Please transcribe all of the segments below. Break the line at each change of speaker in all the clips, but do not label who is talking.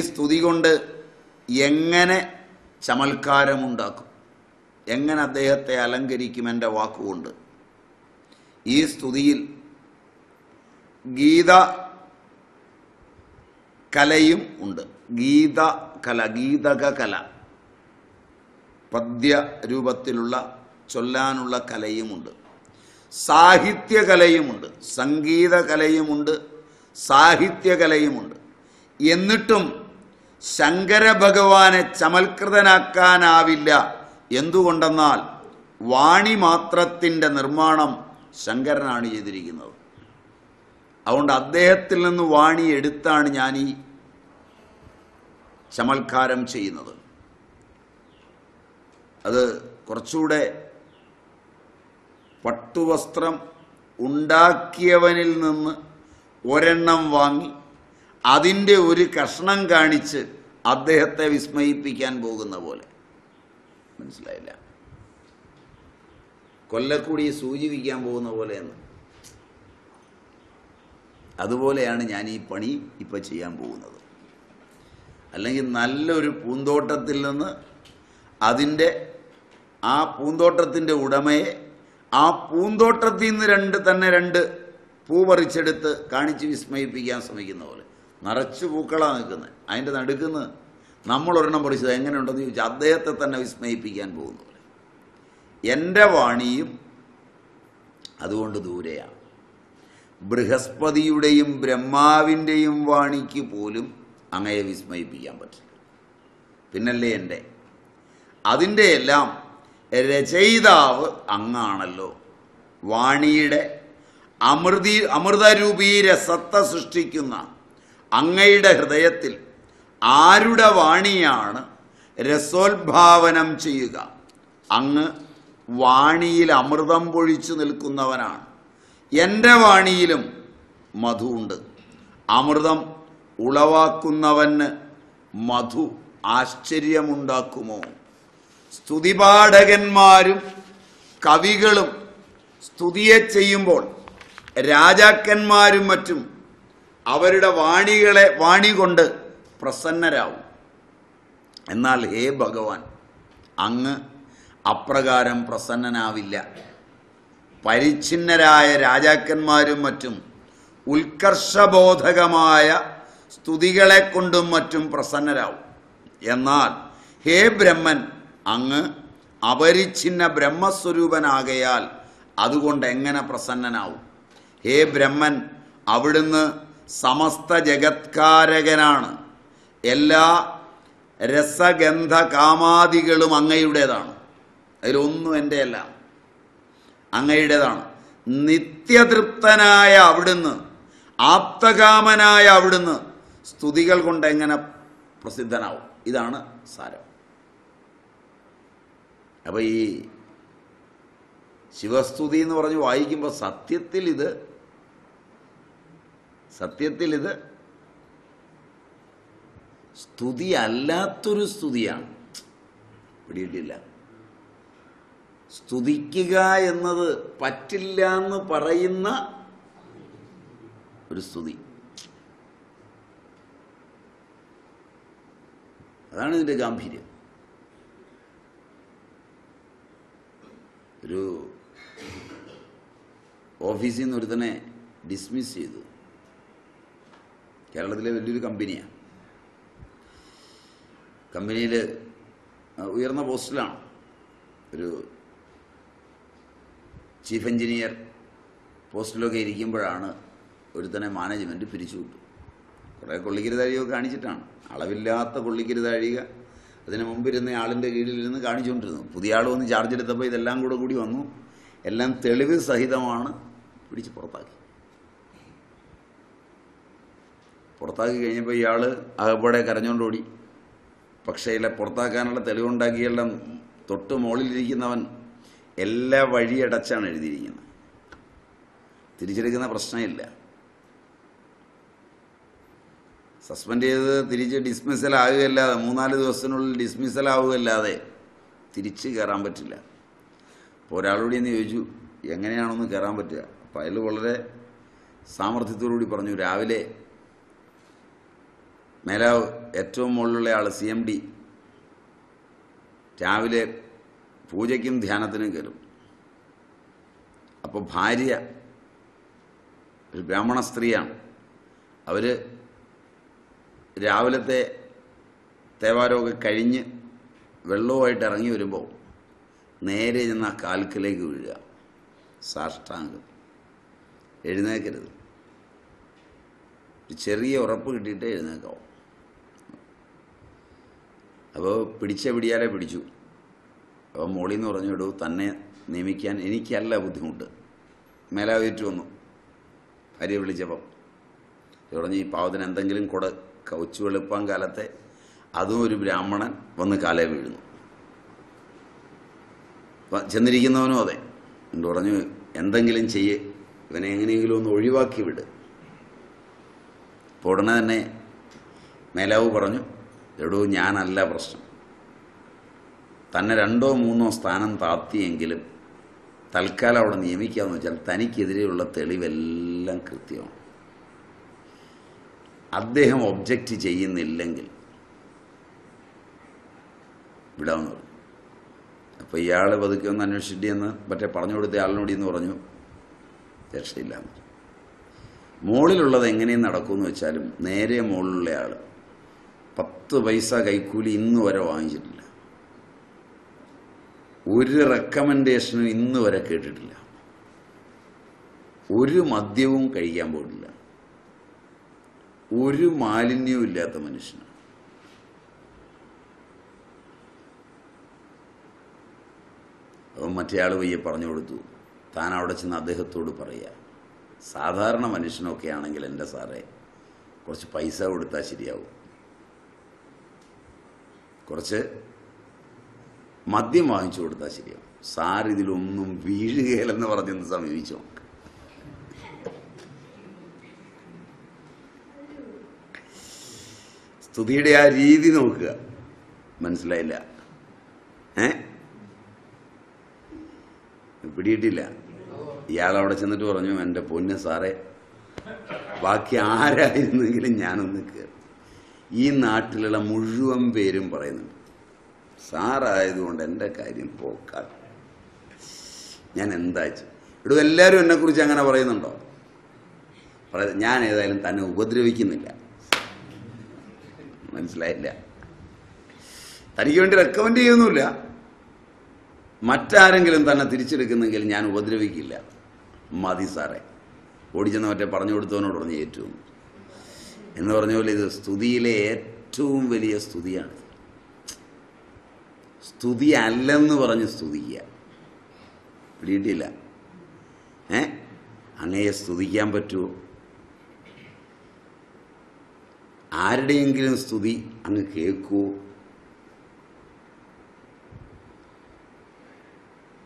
സ്തുതി കൊണ്ട് എങ്ങനെ ചമൽക്കാരമുണ്ടാക്കും? എങ്ങനെ അദ്ദേഹത്തെ അലങ്കരിക്കും എന്റെ വാക്കുകൊണ്ട്? ഈ സ്തുതിയിൽ ഗീത കലയും ഉണ്ട്. ഗീത കല ഗീതക കല. പദ്യ രൂപത്തിലുള്ള ചൊല്ലാനുള്ള കലയുമുണ്ട് സാഹിത്യകലയുമുണ്ട് സംഗീതകലയുമുണ്ട് സാഹിത്യകലയുമുണ്ട് എന്നിട്ടും ശങ്കര ഭഗവാനെ ചമൽകൃതനാക്കാനാവില്ല. എന്തുകൊണ്ടെന്നാൽ വാണി മാത്രത്തിന്റെ നിർമ്മാണം ശങ്കരനാണ് ചെയ്തിരിക്കുന്നത്. അതുകൊണ്ട് അദ്ദേഹത്തിൽ നിന്ന് വാണി എടുത്താണ് ഞാൻ ഈ ചമൽക്കാരം ചെയ്യുന്നത്. അത് കുറച്ചുകൂടെ പട്ടുവസ്ത്രം ഉണ്ടാക്കിയവനിൽ നിന്ന് ഒരെണ്ണം വാങ്ങി അതിന്റെ ഒരു കഷ്ണം കാണിച്ച് അദ്ദേഹത്തെ വിസ്മയിപ്പിക്കാൻ പോകുന്ന പോലെ. മനസ്സിലായില്ല. കൊല്ലക്കൂടി സൂചിപ്പിക്കാൻ പോകുന്ന പോലെ എന്ന് അതുപോലെയാണ് ഞാൻ ഈ പണി ഇപ്പം ചെയ്യാൻ പോകുന്നത്. അല്ലെങ്കിൽ നല്ലൊരു പൂന്തോട്ടത്തിൽ നിന്ന് അതിന്റെ ആ പൂന്തോട്ടത്തിന്റെ ഉടമയെ ആ പൂന്തോട്ടത്തിൽ നിന്ന് രണ്ട് തന്നെ രണ്ട് പൂ പറിച്ചെടുത്ത് കാണിച്ച് വിസ്മയിപ്പിക്കാൻ ശ്രമിക്കുന്ന പോലെ. നിറച്ച് പൂക്കളാണ് നിൽക്കുന്നത്. അതിന്റെ നടുക്കുന്ന് നമ്മൾ ഒരെണ്ണം പറിച്ചത് എങ്ങനെയുണ്ടെന്ന് ചോദിച്ചാൽ അദ്ദേഹത്തെ തന്നെ വിസ്മയിപ്പിക്കാൻ പോകുന്നു എന്റെ വാണിയും അതുകൊണ്ട് ദൂരെയാണ്. ബൃഹസ്പതിയുടെയും ബ്രഹ്മാവിന്റെയും വാണിക്ക് പോലും അങ്ങയെ വിസ്മയിപ്പിക്കാൻ പറ്റില്ല. പിന്നല്ലേ എന്റെ അതിന്റെ എല്ലാം രചയിതാവ് അങ്ങാണല്ലോ. വാണിയുടെ അമൃതി അമൃതരൂപീ രസത്തെ സൃഷ്ടിക്കുന്ന അങ്ങയുടെ ഹൃദയത്തിൽ ആരുടെ വാണിയാണ് രസോത്ഭാവനം ചെയ്യുക? അങ്ങ് വാണിയിൽ അമൃതം പൊഴിച്ചു നിൽക്കുന്നവനാണ്. എന്റെ വാണിയിലും മധുണ്ട് അമൃതം ഉളവാക്കുന്നവന് മധു ആശ്ചര്യമുണ്ടാക്കുമോ? സ്തുതിപാഠകന്മാരും കവികളും സ്തുതിയെ ചെയ്യുമ്പോൾ രാജാക്കന്മാരും മറ്റും അവരുടെ വാണികളെ വാണി കൊണ്ട് പ്രസന്നരാവും. എന്നാൽ ഹേ ഭഗവാൻ അങ്ങ് അപ്രകാരം പ്രസന്നനാവില്ല. പരിച്ഛിന്നരായ രാജാക്കന്മാരും മറ്റും ഉത്കർഷബോധകമായ സ്തുതികളെ കൊണ്ടും മറ്റും പ്രസന്നരാവും. എന്നാൽ ഹേ ബ്രഹ്മൻ അങ്ങ് അപരിച്ഛിന്ന ബ്രഹ്മസ്വരൂപനാകയാൽ അതുകൊണ്ട് എങ്ങനെ പ്രസന്നനാവും? ഹേ ബ്രഹ്മൻ അവിടുന്ന് സമസ്ത ജഗത്കാരകനാണ്. എല്ലാ രസഗന്ധ കാമാദികളും അങ്ങയുടേതാണ്. അതിലൊന്നും എന്റെ അല്ല അങ്ങയുടേതാണ്. നിത്യതൃപ്തനായ അവിടുന്ന് ആപ്തകാമനായ അവിടുന്ന് സ്തുതികൾ കൊണ്ട് എങ്ങനെ പ്രസിദ്ധനാവും? ഇതാണ് സാരം. അപ്പോൾ ഈ ശിവസ്തുതി എന്ന് പറഞ്ഞ് വായിക്കുമ്പോൾ സത്യത്തിൽ ഇത് സത്യത്തിൽ ഇത് സ്തുതി അല്ലാത്തൊരു സ്തുതിയാണ്. പിടിയിട്ടില്ല സ്തുതിക്കുക എന്നത് പറ്റില്ല എന്ന് പറയുന്ന ഒരു സ്തുതി. അതാണ് ഇതിന്റെ ഗാംഭീര്യം. ഒരു ഓഫീസിൽ നിന്ന് ഒരുത്തനെ ഡിസ്മിസ് ചെയ്തു. കേരളത്തിലെ വലിയൊരു കമ്പനിയാണ് കമ്പനിയിൽ ഉയർന്ന പോസ്റ്റിലാണ്. ഒരു ചീഫ് എഞ്ചിനീയർ പോസ്റ്റിലൊക്കെ ഇരിക്കുമ്പോഴാണ് ഒരുത്തനെ മാനേജ്മെന്റ് പിരിച്ചുവിട്ടു കുറേ കൊള്ളിക്കരുതാഴികയൊക്കെ കാണിച്ചിട്ടാണ്. അളവില്ലാത്ത കൊള്ളിക്കരുതാഴിക അതിന് മുമ്പിരുന്ന ആളിന്റെ കീഴിലിരുന്ന് കാണിച്ചുകൊണ്ടിരുന്നു. പുതിയ ആൾ വന്ന് ചാർജ് എടുത്തപ്പോൾ ഇതെല്ലാം കൂടെ കൂടി വന്നു. എല്ലാം തെളിവ് സഹിതമാണ് പിടിച്ച് പുറത്താക്കി. പുറത്താക്കി കഴിഞ്ഞപ്പോൾ ഇയാൾ അകപ്പാടെ കരഞ്ഞുകൊണ്ടോടി പക്ഷേ ഇല്ല പുറത്താക്കാനുള്ള തെളിവുണ്ടാക്കിയെല്ലാം തൊട്ട് മുകളിലിരിക്കുന്നവൻ എല്ലാ വഴിയടച്ചാണ് എഴുതിയിരിക്കുന്നത്. തിരിച്ചെടുക്കുന്ന പ്രശ്നമില്ല. സസ്പെൻഡ് ചെയ്ത് തിരിച്ച് ഡിസ്മിസൽ ആകുകയല്ലാതെ മൂന്നാൽ ദിവസത്തിനുള്ളിൽ ഡിസ്മിസൽ ആവുകയല്ലാതെ തിരിച്ച് കയറാൻ പറ്റില്ല. അപ്പോൾ ഒരാളോട് എന്ന് ചോദിച്ചു എങ്ങനെയാണൊന്ന് കയറാൻ പറ്റുക? അപ്പോൾ അയാൾ വളരെ സാമർഥ്യത്തോടുകൂടി പറഞ്ഞു രാവിലെ മേലാവ് ഏറ്റവും മുകളിലുള്ള ആൾ സി എം ഡി. രാവിലെ പൂജയ്ക്കും ധ്യാനത്തിനും കയറും. അപ്പോൾ ഭാര്യ ഒരു ബ്രാഹ്മണ സ്ത്രീയാണ്. അവർ രാവിലത്തെ തേവാരമൊക്കെ കഴിഞ്ഞ് വെള്ളവുമായിട്ട് ഇറങ്ങി വരുമ്പോൾ നേരെ ചെന്ന് ആ കാൽക്കിലേക്ക് വീഴുക. സാഷ്ടാംഗം. എഴുന്നേക്കരുത്. ഒരു ചെറിയ ഉറപ്പ് കിട്ടിയിട്ട് എഴുന്നേക്കാവും. അപ്പോൾ പിടിച്ച പിടിയാലെ പിടിച്ചു. അപ്പോൾ മോളിൽ നിന്ന് പറഞ്ഞു വിടൂ തന്നെ നിയമിക്കാൻ എനിക്കല്ല ബുദ്ധിമുട്ട്. മേലാവേറ്റ് വന്നു. ഭാര്യ വിളിച്ചപ്പം. തുടങ്ങി പാവത്തിന് എന്തെങ്കിലും കൊട കൗച്ചു വെളുപ്പാൻ കാലത്തെ അതും ഒരു ബ്രാഹ്മണൻ വന്ന് കാലേ വീഴുന്നു. ചെന്നിരിക്കുന്നവനും അതെ. പറഞ്ഞു എന്തെങ്കിലും ചെയ്യ് ഇവനെ എങ്ങനെയെങ്കിലും ഒന്ന് ഒഴിവാക്കി വിട്. അപ്പോൾ ഉടനെ തന്നെ മേലാവ് പറഞ്ഞു എടോ ഞാനല്ല പ്രശ്നം. തന്നെ രണ്ടോ മൂന്നോ സ്ഥാനം താത്തിയെങ്കിലും തൽക്കാലം അവിടെ നിയമിക്കാമെന്ന് വെച്ചാൽ തനിക്കെതിരെയുള്ള തെളിവെല്ലാം കൃത്യമാണ്. അദ്ദേഹം ഒബ്ജക്റ്റ് ചെയ്യുന്നില്ലെങ്കിൽ വിടാമെന്ന് പറഞ്ഞു അപ്പോൾ ഇയാൾ പതുക്കെ ഒന്ന് അന്വേഷിച്ചിട്ട് എന്ന് മറ്റേ പറഞ്ഞു കൊടുത്ത ആളിനോട് എന്ന് പറഞ്ഞു രക്ഷയില്ല. മുകളിലുള്ളത് എങ്ങനെയും നടക്കുമെന്ന് വെച്ചാലും നേരെ മുകളിലുള്ള ആൾ പത്ത് പൈസ കൈക്കൂലി ഇന്ന് വരെ വാങ്ങിച്ചിട്ടില്ല. ഒരു റെക്കമെൻഡേഷനും ഇന്ന് വരെ കേട്ടിട്ടില്ല. ഒരു മദ്യവും കഴിക്കാൻ പോയിട്ടില്ല. ഒരു മാലിന്യവും ഇല്ലാത്ത മനുഷ്യനാണ് അപ്പം മറ്റേയാൾ പയ്യെ പറഞ്ഞു കൊടുത്തു. താൻ അവിടെ ചെന്ന് അദ്ദേഹത്തോട് പറയുക സാധാരണ മനുഷ്യനൊക്കെ ആണെങ്കിൽ എന്റെ സാറേ കുറച്ച് പൈസ കൊടുത്താൽ ശരിയാവും. കുറച്ച് മദ്യം വാങ്ങിച്ചു കൊടുത്താൽ ശരിയാവും. സാർ ഇതിലൊന്നും വീഴുകയില്ലെന്ന് പറഞ്ഞൊന്ന് സമീപിച്ചു. സ്തുതിയുടെ ആ രീതി നോക്കുക. മനസ്സിലായില്ല. ഏ? പിടിയിട്ടില്ല. ഇയാൾ അവിടെ ചെന്നിട്ട് പറഞ്ഞു എന്റെ പൊന്ന് സാറേ ബാക്കി ആരായിരുന്നെങ്കിലും ഞാനൊന്ന് കയറി ഈ നാട്ടിലുള്ള മുഴുവൻ പേരും പറയുന്നുണ്ട്. സാറായതുകൊണ്ട് എന്റെ കാര്യം പോക്കാണ്. ഞാൻ എന്താ ഇവിടെ എല്ലാവരും എന്നെക്കുറിച്ച് അങ്ങനെ പറയുന്നുണ്ടോ? ഞാൻ ഏതായാലും തന്നെ ഉപദ്രവിക്കുന്നില്ല. മനസ്സിലായില്ല. തനിക്ക് വേണ്ടി റെക്കമെൻഡ് ചെയ്യുന്നില്ല മറ്റാരെങ്കിലും തന്നെ തിരിച്ചെടുക്കുന്നെങ്കിൽ ഞാൻ ഉപദ്രവിക്കില്ല. മതി സാറേ. ഓടിച്ചെന്ന് മറ്റേ പറഞ്ഞു കൊടുത്തവനോട് പറഞ്ഞ് ഏറ്റവും എന്ന് പറഞ്ഞ പോലെ ഇത് സ്തുതിയിലെ ഏറ്റവും വലിയ സ്തുതിയാണ്. സ്തുതി അല്ലെന്ന് പറഞ്ഞ് സ്തുതിക്കുക. പിടിയിട്ടില്ല ഏ? അങ്ങയെ സ്തുതിക്കാൻ പറ്റുമോ ആരുടെയെങ്കിലും സ്തുതി അങ്ങ് കേൾക്കുമോ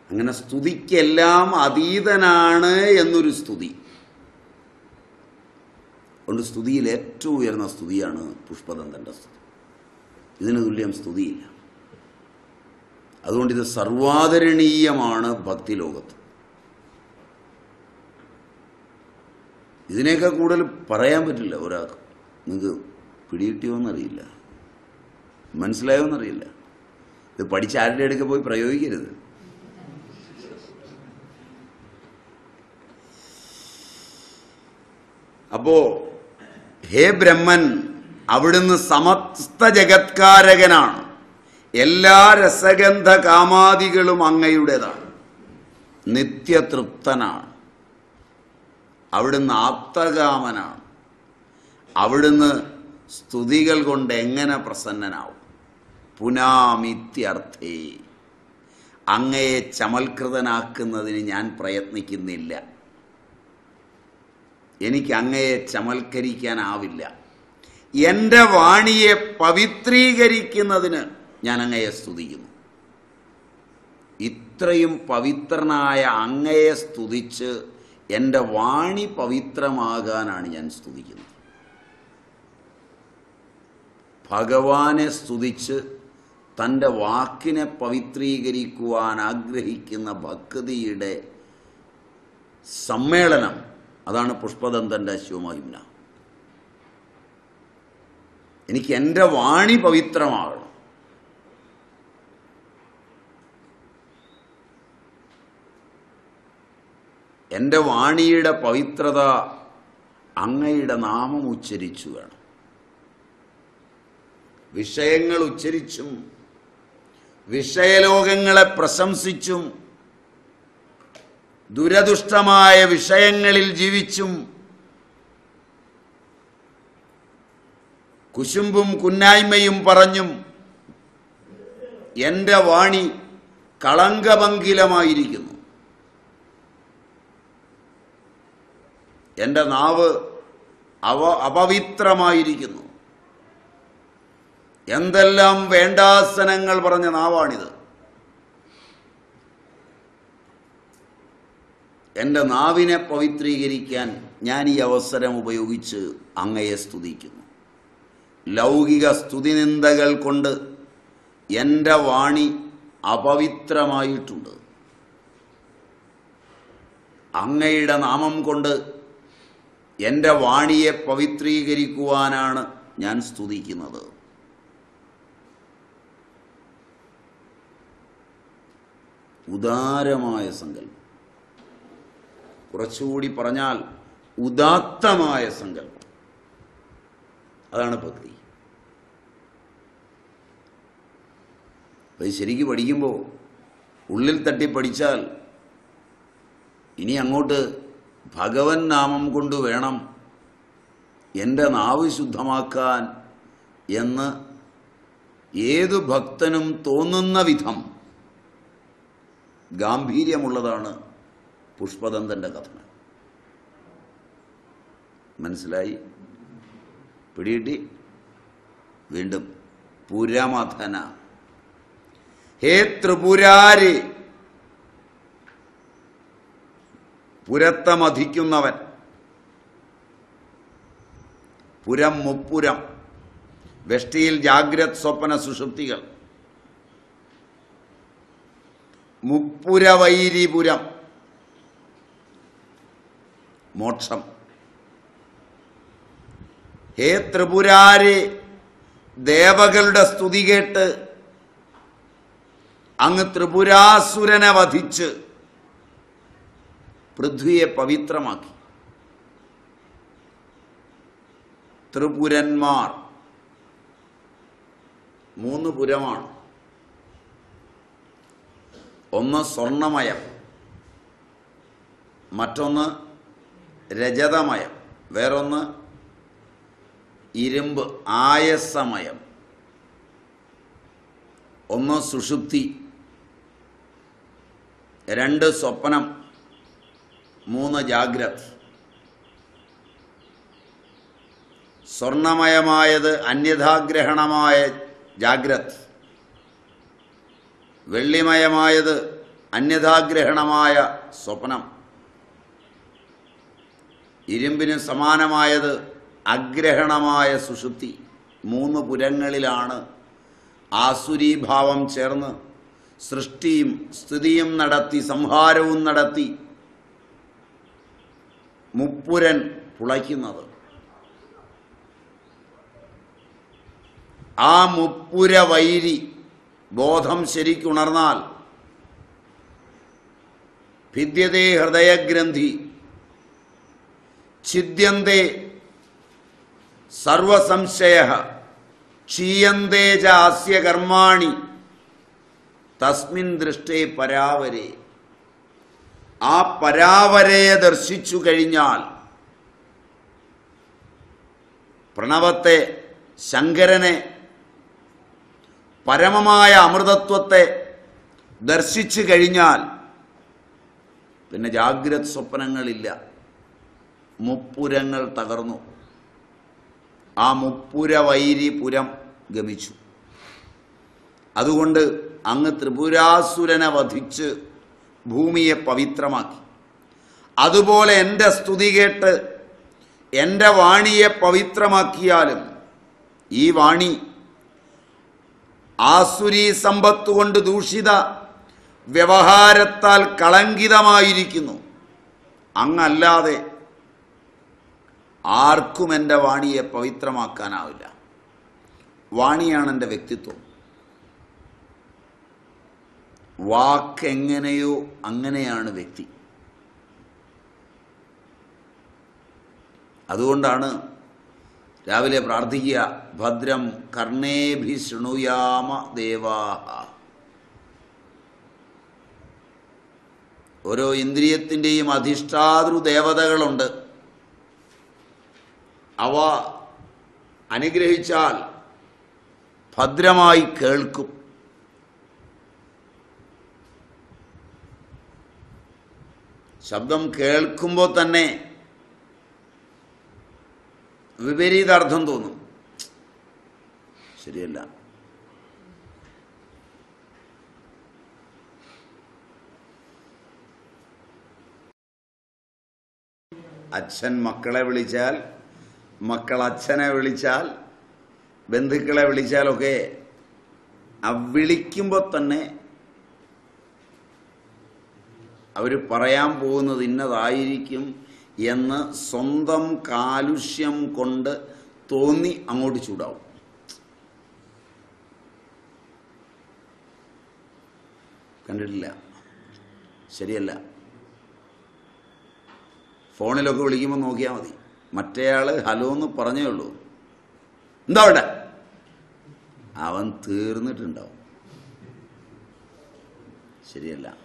അങ്ങനെ സ്തുതിക്കെല്ലാം അതീതനാണ് എന്നൊരു സ്തുതി. അതുകൊണ്ട് സ്തുതിയിൽ ഏറ്റവും ഉയർന്ന സ്തുതിയാണ് പുഷ്പദന്തന്റെ സ്തുതി. ഇതിന് തുല്യം സ്തുതിയില്ല. അതുകൊണ്ട് ഇത് സർവാദരണീയമാണ് ഭക്തിലോകത്ത്. ഇതിനേക്കാൾ കൂടുതൽ പറയാൻ പറ്റില്ല ഒരാൾക്ക്. നിങ്ങൾക്ക് പിടികിട്ടിയോന്നറിയില്ല. മനസ്സിലായോന്നറിയില്ല. ഇത് പഠിച്ച ആരുടെ അടുക്ക പോയി പ്രയോഗിക്കരുത്. അപ്പോ ഹേ ബ്രഹ്മൻ അവിടുന്ന് സമസ്ത ജഗത്കാരകനാണ്. എല്ലാ രസഗന്ധ കാമാദികളും അങ്ങയുടേതാണ്. നിത്യതൃപ്തനാണ്. അവിടുന്ന് ആപ്തകാമനാണ്. അവിടുന്ന് സ്തുതികൾ കൊണ്ട് എങ്ങനെ പ്രസന്നനാവും? പുനാമിത്യർത്ഥേ. അങ്ങയെ ചമൽകൃതനാക്കുന്നതിന് ഞാൻ പ്രയത്നിക്കുന്നില്ല. എനിക്ക് അങ്ങയെ ചമൽക്കരിക്കാനാവില്ല. എന്റെ വാണിയെ പവിത്രീകരിക്കുന്നതിന് ഞാൻ അങ്ങയെ സ്തുതിക്കുന്നു. ഇത്രയും പവിത്രനായ അങ്ങയെ സ്തുതിച്ച് എന്റെ വാണി പവിത്രമാകാനാണ് ഞാൻ സ്തുതിക്കുന്നത്. ഭഗവാനെ സ്തുതിച്ച് തന്റെ വാക്കിനെ പവിത്രീകരിക്കുവാൻ ആഗ്രഹിക്കുന്ന ഭക്തിയുടെ സമ്മേളനം അതാണ് പുഷ്പദന്തന്റെ ശിവമഹിമന എനിക്ക് എന്റെ വാണി പവിത്രമാകണം. എന്റെ വാണിയുടെ പവിത്രത അങ്ങയുടെ നാമം ഉച്ചരിച്ചു വേണം. വിഷയങ്ങൾ ഉച്ചരിച്ചും വിഷയലോകങ്ങളെ പ്രശംസിച്ചും ദുരദുഷ്ടമായ വിഷയങ്ങളിൽ ജീവിച്ചും കുശുമ്പും കുന്നായ്മയും പറഞ്ഞും എന്റെ വാണി കളങ്കമംഗിലമായിരിക്കുന്നു. എന്റെ നാവ് അവ അപവിത്രമായിരിക്കുന്നു. എന്തെല്ലാം വേണ്ടാസനങ്ങൾ പറഞ്ഞ നാവാണിത്? എന്റെ നാവിനെ പവിത്രീകരിക്കാൻ ഞാൻ ഈ അവസരം ഉപയോഗിച്ച് അങ്ങയെ സ്തുതിക്കുന്നു. ലൗകിക സ്തുതിനിന്ദകൾ കൊണ്ട് എന്റെ വാണി അപവിത്രമായിട്ടുണ്ട്. അങ്ങയുടെ നാമം കൊണ്ട് എന്റെ വാണിയെ പവിത്രീകരിക്കുവാനാണ് ഞാൻ സ്തുതിക്കുന്നത്. ഉദാരമായ സങ്കല്പം. കുറച്ചുകൂടി പറഞ്ഞാൽ ഉദാത്തമായ സങ്കല്പം. അതാണ് ഭക്തി അത് ശരിക്ക് പഠിക്കുമ്പോൾ ഉള്ളിൽ തട്ടി പഠിച്ചാൽ ഇനി അങ്ങോട്ട് ഭഗവൻ നാമം കൊണ്ട് വേണം എന്റെ നാവ് ശുദ്ധമാക്കാൻ എന്ന് ഏതു ഭക്തനും തോന്നുന്ന വിധം ഗാംഭീര്യമുള്ളതാണ് പുഷ്പദന്തന്റെ കഥനം. മനസ്സിലായി? പിടികിട്ടി. വീണ്ടും പുരമഥന ഹേ ത്രിപുരാരി! പുരത്തമധിക്കുന്നവൻ. പുരം മുപ്പുരം. വെഷ്ടിയിൽ ജാഗ്രത് സ്വപ്ന സുഷുപ്തികൾ. മുപ്പുരവൈരിപുരം. മോക്ഷം. ഹേ ത്രിപുരാരെ ദേവകളുടെ സ്തുതി കേട്ട് അങ്ങ് ത്രിപുരാസുരനെ വധിച്ച് പൃഥ്വിയെ പവിത്രമാക്കി. ത്രിപുരന്മാർ മൂന്ന് പുരമാണ്. ഒന്ന് സ്വർണമയം മറ്റൊന്ന് രജതമയം. വേറൊന്ന് ഇരുമ്പ് ആയസമയം. ഒന്ന് സുഷുപ്തി. രണ്ട് സ്വപ്നം. മൂന്ന് ജാഗ്രത്. സ്വർണമയമായത് അന്യഥാഗ്രഹണമായ ജാഗ്രത്. വെള്ളിമയമായത് അന്യഥാഗ്രഹണമായ സ്വപ്നം. ഇരുമ്പിന് സമാനമായത് അഗ്രഹണമായ സുഷുപ്തി മൂന്ന് പുരങ്ങളിലാണ് ആസുരീഭാവം ചേർന്ന് സൃഷ്ടിയും സ്ഥിതിയും നടത്തി സംഹാരവും നടത്തി മുപ്പുരൻ പുളയ്ക്കുന്നത്. ആ മുപ്പുര വൈരി ബോധം ശരിക്കുണർന്നാൽ ഭിദ്യതേ ഹൃദയഗ്രന്ഥി ഛിദ്യന്തേ സർവസംശയ ക്ഷീയന്തേ അസ്യ കർമാണി തസ്മിൻ ദൃഷ്ടേ പരാവരെ ആ പരാവരയെ ദർശിച്ചു കഴിഞ്ഞാൽ പ്രണവത്തെ ശങ്കരനെ പരമമായ അമൃതത്വത്തെ ദർശിച്ചു കഴിഞ്ഞാൽ പിന്നെ ജാഗ്രത് സ്വപ്നങ്ങളില്ല. മുപ്പുരങ്ങൾ തകർന്നു. ആ മുപ്പുര വൈരി പുരം ഗമിച്ചു. അതുകൊണ്ട് അങ്ങ് ത്രിപുരാസുരനെ വധിച്ച് ഭൂമിയെ പവിത്രമാക്കി. അതുപോലെ എന്റെ സ്തുതി കേട്ട് എന്റെ വാണിയെ പവിത്രമാക്കിയാലും ഈ വാണി ആസുരി സമ്പത്ത് കൊണ്ട് ദൂഷിത വ്യവഹാരത്താൽ കളങ്കിതമായിരിക്കുന്നു. അങ്ങല്ലാതെ ആർക്കും എന്റെ വാണിയെ പവിത്രമാക്കാനാവില്ല. വാണിയാണ് എന്റെ വ്യക്തിത്വം. വാക്ക് എങ്ങനെയോ അങ്ങനെയാണ് വ്യക്തി. അതുകൊണ്ടാണ് രാവിലെ പ്രാർത്ഥിക്കുക ഭദ്രം കർണേഭി ശൃണുയാമ ദേവാഹ. ഓരോ ഇന്ദ്രിയത്തിന്റെയും അധിഷ്ഠാതൃ ദേവതകളുണ്ട് അവ അനുഗ്രഹിച്ചാൽ ഭദ്രമായി കേൾക്കും. ശബ്ദം കേൾക്കുമ്പോൾ തന്നെ വിപരീതാർത്ഥം തോന്നും. ശരിയല്ല. അച്ഛൻ മക്കളെ വിളിച്ചാൽ മക്കൾ അച്ഛനെ വിളിച്ചാൽ ബന്ധുക്കളെ വിളിച്ചാലൊക്കെ ആ വിളിക്കുമ്പോൾ തന്നെ അവർ പറയാൻ പോകുന്നത് ഇന്നതായിരിക്കും എന്ന് സ്വന്തം കാലുഷ്യം കൊണ്ട് തോന്നി അങ്ങോട്ട് ചൂടാവും. കണ്ടിട്ടില്ല. ശരിയല്ല. ഫോണിലൊക്കെ വിളിക്കുമ്പോൾ നോക്കിയാൽ മതി. മറ്റേയാൾ ഹലോ എന്ന് പറഞ്ഞേ ഉള്ളൂ. എന്താ അവിടെ? അവൻ തീർന്നിട്ടുണ്ടാവും. ശരിയല്ല.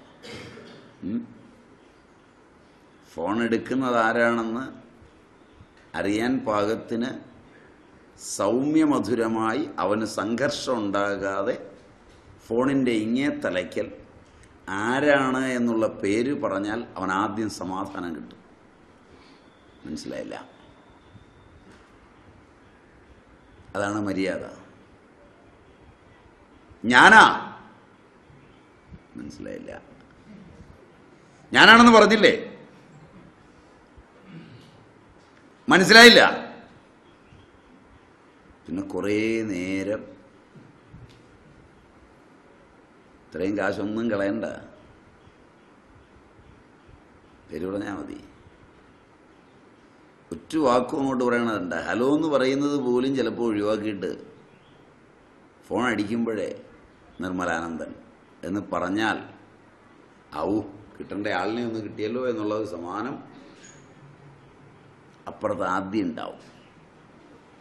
ഫോൺ എടുക്കുന്നത് ആരാണെന്ന് അറിയാൻ പാകത്തിന് സൗമ്യമധുരമായി അവന് സംഘർഷം ഉണ്ടാകാതെ ഫോണിന്റെ ഇങ്ങേ തലയ്ക്കൽ ആരാണ് എന്നുള്ള പേര് പറഞ്ഞാൽ അവൻ ആദ്യം സമാധാനം കിട്ടും. മനസ്സിലായില്ല? അതാണ് മര്യാദ. ഞാനാ? മനസ്സിലായില്ല. ഞാനാണെന്ന് പറഞ്ഞില്ലേ? മനസ്സിലായില്ല? പിന്നെ കുറേ നേരം ഇത്രയും കാശൊന്നും കളയണ്ട. പേര് പറഞ്ഞാൽ മതി. ഒറ്റ വാക്കും അങ്ങോട്ട് പറയണതുണ്ട് ഹലോ എന്ന് പറയുന്നത് പോലും ചിലപ്പോൾ ഒഴിവാക്കിയിട്ട് ഫോൺ അടിക്കുമ്പോഴേ നിർമ്മലാനന്ദൻ എന്ന് പറഞ്ഞാൽ ഔ കിട്ടേണ്ട ആളിനെ ഒന്ന് കിട്ടിയല്ലോ എന്നുള്ളത് സമാനം. അപ്പുറത്ത് ആദ്യം ഉണ്ടാവും.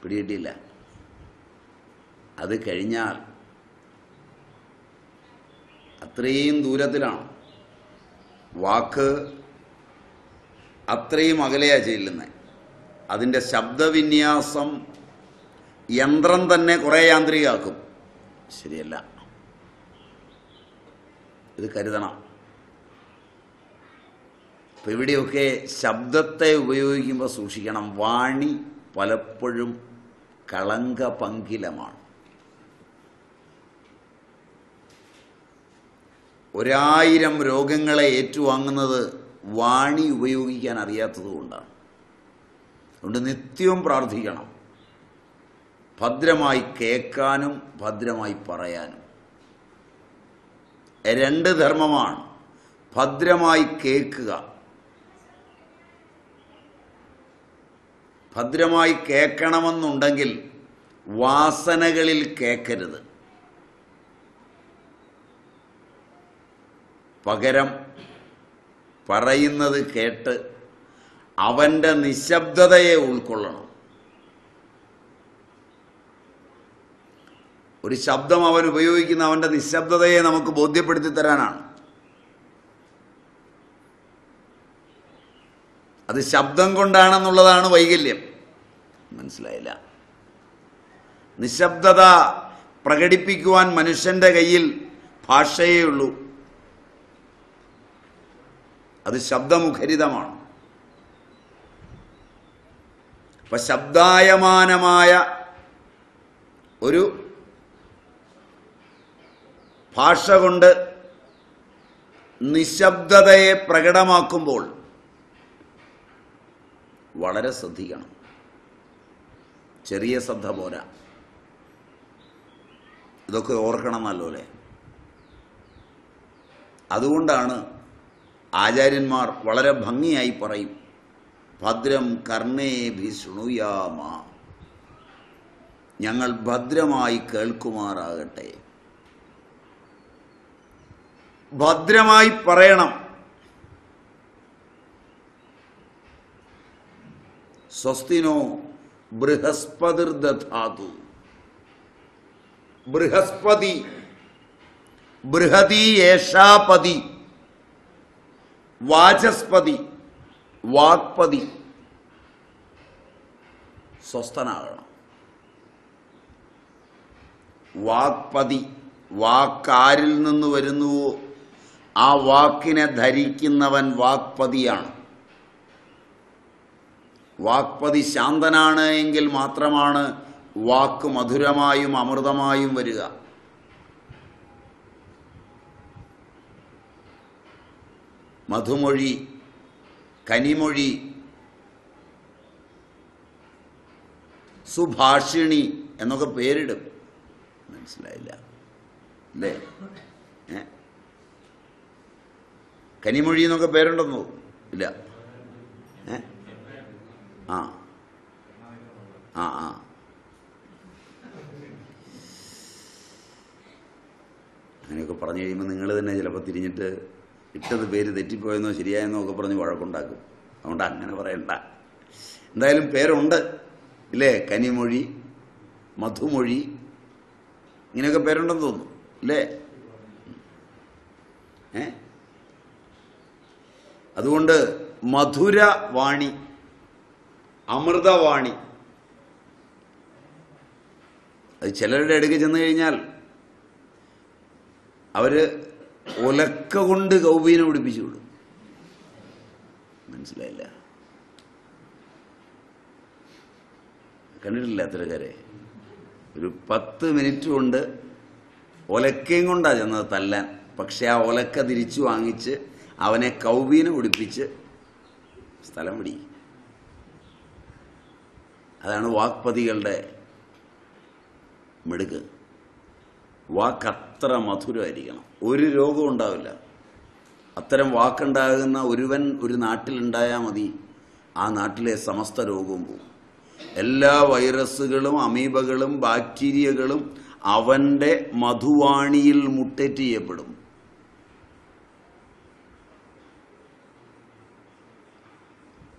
പിടികിട്ടിയില്ല. അത് കഴിഞ്ഞാൽ അത്രയും ദൂരത്തിലാണ്. വാക്ക് അത്രയും അകലെയാണ് ചെല്ലുന്നത് അതിന്റെ ശബ്ദവിന്യാസം യന്ത്രം തന്നെ കുറേ യാന്ത്രികമാക്കും. ശരിയല്ല. ഇത് കരുതണം. അപ്പം ഇവിടെയൊക്കെ ശബ്ദത്തെ ഉപയോഗിക്കുമ്പോൾ സൂക്ഷിക്കണം. വാണി പലപ്പോഴും കളങ്ക പങ്കിലമാണ് ഒരായിരം രോഗങ്ങളെ ഏറ്റുവാങ്ങുന്നത് വാണി ഉപയോഗിക്കാൻ അറിയാത്തത് കൊണ്ടാണ് അതുകൊണ്ട് നിത്യവും പ്രാർത്ഥിക്കണം. ഭദ്രമായി കേൾക്കാനും ഭദ്രമായി പറയാനും. രണ്ട് ധർമ്മമാണ്. ഭദ്രമായി കേൾക്കുക. ഭദ്രമായി കേൾക്കണമെന്നുണ്ടെങ്കിൽ വാസനകളിൽ കേൾക്കരുത്. പകരം പറയുന്നത് കേട്ട് അവന്റെ നിശബ്ദതയെ ഉൾക്കൊള്ളണം. ഒരു ശബ്ദം അവൻ ഉപയോഗിക്കുന്ന അവന്റെ നിശബ്ദതയെ നമുക്ക് ബോധ്യപ്പെടുത്തി തരാനാണ്. അത് ശബ്ദം കൊണ്ടാണെന്നുള്ളതാണ് വൈകല്യം. മനസ്സിലായില്ല. നിശബ്ദത പ്രകടിപ്പിക്കുവാൻ മനുഷ്യന്റെ കയ്യിൽ ഭാഷയേ ഉള്ളൂ. അത് ശബ്ദമുഖരിതമാണ്. അപ്പൊ ശബ്ദായമാനമായ ഒരു ഭാഷ കൊണ്ട് നിശബ്ദതയെ പ്രകടമാക്കുമ്പോൾ വളരെ ശ്രദ്ധിക്കണം. ചെറിയ ശ്രദ്ധ പോരാ. ഇതൊക്കെ ഓർക്കണം നല്ലോലെ അതുകൊണ്ടാണ് ആചാര്യന്മാർ വളരെ ഭംഗിയായി പറയും ഭദ്രം കർണേഭി ശൃണുയാമ. ഞങ്ങൾ ഭദ്രമായി കേൾക്കുമാറാകട്ടെ. ഭദ്രമായി പറയണം. സ്വസ്തിനോ ബൃഹസ്പതിർദധാതു. ബൃഹസ്പതി ബൃഹതി യേഷാപതി വാചസ്പതി. വാക്പതി. സ്വസ്ഥനാകണം. വാക്പതി വാക്കാരിൽ നിന്ന് വരുന്നുവോ? ആ വാക്കിനെ ധരിക്കുന്നവൻ വാക്പതിയാണ്. വാക്പതി ശാന്തനാണ് എങ്കിൽ മാത്രമാണ് വാക്ക് മധുരമായും അമൃതമായും വരിക. മധുമൊഴി കനിമൊഴി സുഭാഷിണി എന്നൊക്കെ പേരിടും. മനസ്സിലായില്ല? അല്ലേ? കനിമൊഴി എന്നൊക്കെ പേരുണ്ടെന്നോ? ഇല്ല. ആ. ആ ആ. അങ്ങനെയൊക്കെ പറഞ്ഞു കഴിയുമ്പോൾ നിങ്ങൾ തന്നെ ചിലപ്പോൾ തിരിഞ്ഞിട്ട് ഇട്ടത് പേര് തെറ്റിപ്പോയെന്നോ ശരിയായെന്നോ ഒക്കെ പറഞ്ഞ് വഴക്കുണ്ടാക്കും. അതുകൊണ്ട് അങ്ങനെ പറയണ്ട. എന്തായാലും പേരുണ്ട്. ഇല്ലേ? കനിമൊഴി മധുമൊഴി ഇങ്ങനെയൊക്കെ പേരുണ്ടെന്ന് തോന്നുന്നു. ഇല്ലേ? ഏ? അതുകൊണ്ട് മധുരവാണി അമൃതവാണി. അത് ചിലരുടെ അടുക്ക് ചെന്ന് കഴിഞ്ഞാൽ അവർ ഒലക്ക കൊണ്ട് കൗബീനെ പിടിപ്പിച്ചു വിടും. മനസ്സിലായില്ല? കണ്ടിട്ടില്ല അത്തരക്കാരെ ഒരു പത്ത് മിനിറ്റ് കൊണ്ട് ഒലക്കയും കൊണ്ടാ ചെന്നത് തല്ലാൻ. പക്ഷെ ആ ഒലക്ക തിരിച്ചു വാങ്ങിച്ച് അവനെ കൗബീനെ പിടിപ്പിച്ച് സ്ഥലം പിടി. അതാണ് വാക്പതികളുടെ മിടുക്ക്. വാക്കത്ര മധുരമായിരിക്കണം. ഒരു രോഗവും ഉണ്ടാവില്ല. അത്തരം വാക്കുണ്ടാകുന്ന ഒരുവൻ ഒരു നാട്ടിലുണ്ടായാൽ മതി. ആ നാട്ടിലെ സമസ്ത രോഗവും പോകും എല്ലാ വൈറസുകളും അമീബകളും ബാക്ടീരിയകളും അവന്റെ മധുവാണിയിൽ മുട്ടേറ്റ് ചെയ്യപ്പെടും.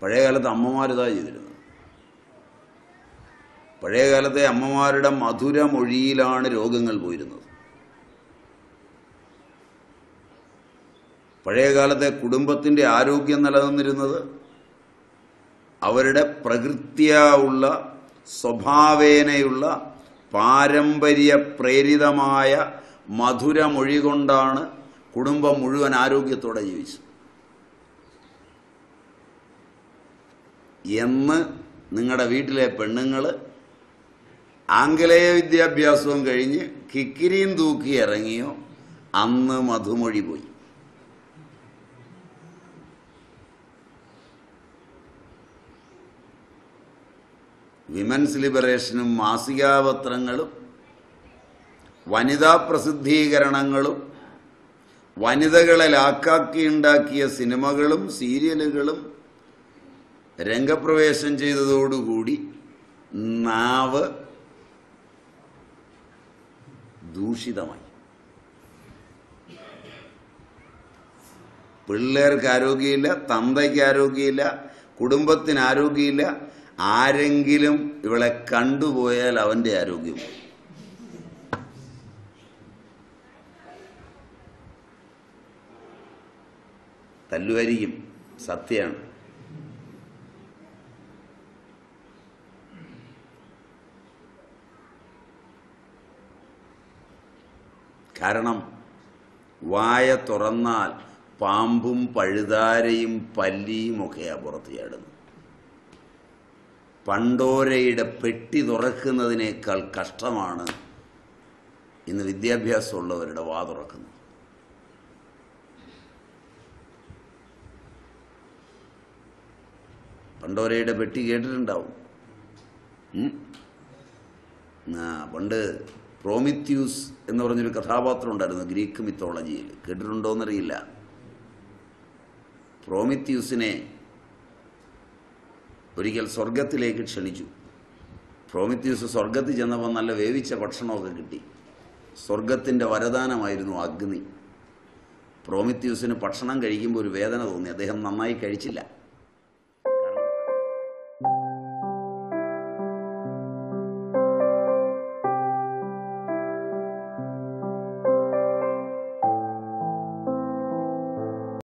പഴയകാലത്ത് അമ്മമാരിതാ ചെയ്തിരുന്നത്. പഴയകാലത്തെ അമ്മമാരുടെ മധുരമൊഴിയിലാണ് രോഗങ്ങൾ പോയിരുന്നത്. പഴയകാലത്തെ കുടുംബത്തിന്റെ ആരോഗ്യം നിലനിന്നിരുന്നത് അവരുടെ പ്രകൃത്യുള്ള സ്വഭാവേനയുള്ള പാരമ്പര്യ പ്രേരിതമായ മധുരമൊഴി കൊണ്ടാണ് കുടുംബം മുഴുവൻ ആരോഗ്യത്തോടെ ജീവിച്ചത്. എന്ന് നിങ്ങളുടെ വീട്ടിലെ പെണ്ണുങ്ങൾ ആംഗലേയ വിദ്യാഭ്യാസവും കഴിഞ്ഞ് കിക്കിരിയും തൂക്കി ഇറങ്ങിയോ അന്ന് മധുമൊഴി പോയി. വിമൻസ് ലിബറേഷനും മാസികാപത്രങ്ങളും വനിതാ പ്രസിദ്ധീകരണങ്ങളും വനിതകളെ ലാക്കാക്കിയുണ്ടാക്കിയ സിനിമകളും സീരിയലുകളും രംഗപ്രവേശം ചെയ്തതോടുകൂടി നാവ് ദൂഷിതമായി. പിള്ളേർക്ക് ആരോഗ്യമില്ല തന്തയ്ക്ക് ആരോഗ്യമില്ല കുടുംബത്തിന് ആരോഗ്യമില്ല ആരെങ്കിലും ഇവളെ കണ്ടുപോയാൽ അവന്റെ ആരോഗ്യം. തല്ലുവായിരിക്കും സത്യമാണ് കാരണം വായ തുറന്നാൽ പാമ്പും പഴുതാരയും പല്ലിയും ഒക്കെയാ പുറത്ത് ചാടുന്നത് പണ്ടോരയുടെ പെട്ടി തുറക്കുന്നതിനേക്കാൾ കഷ്ടമാണ് ഇന്ന് വിദ്യാഭ്യാസമുള്ളവരുടെ വാ തുറക്കുന്നത്. പണ്ടോരയുടെ പെട്ടി കേട്ടിട്ടുണ്ടാവും. പണ്ട് പ്രോമിത്യൂസ് എന്ന് പറഞ്ഞൊരു കഥാപാത്രം ഉണ്ടായിരുന്നു ഗ്രീക്ക് മിത്തോളജിയിൽ. കേട്ടിട്ടുണ്ടോയെന്നറിയില്ല പ്രോമിത്യൂസിനെ ഒരിക്കൽ സ്വർഗത്തിലേക്ക് ക്ഷണിച്ചു. പ്രോമിത്യൂസ് സ്വർഗത്തിൽ ചെന്നപ്പോൾ നല്ല വേവിച്ച ഭക്ഷണമൊക്കെ കിട്ടി. സ്വർഗത്തിന്റെ വരദാനമായിരുന്നു അഗ്നി. പ്രോമിത്യൂസിന് ഭക്ഷണം കഴിക്കുമ്പോൾ ഒരു വേദന തോന്നി. അദ്ദേഹം നന്നായി കഴിച്ചില്ല.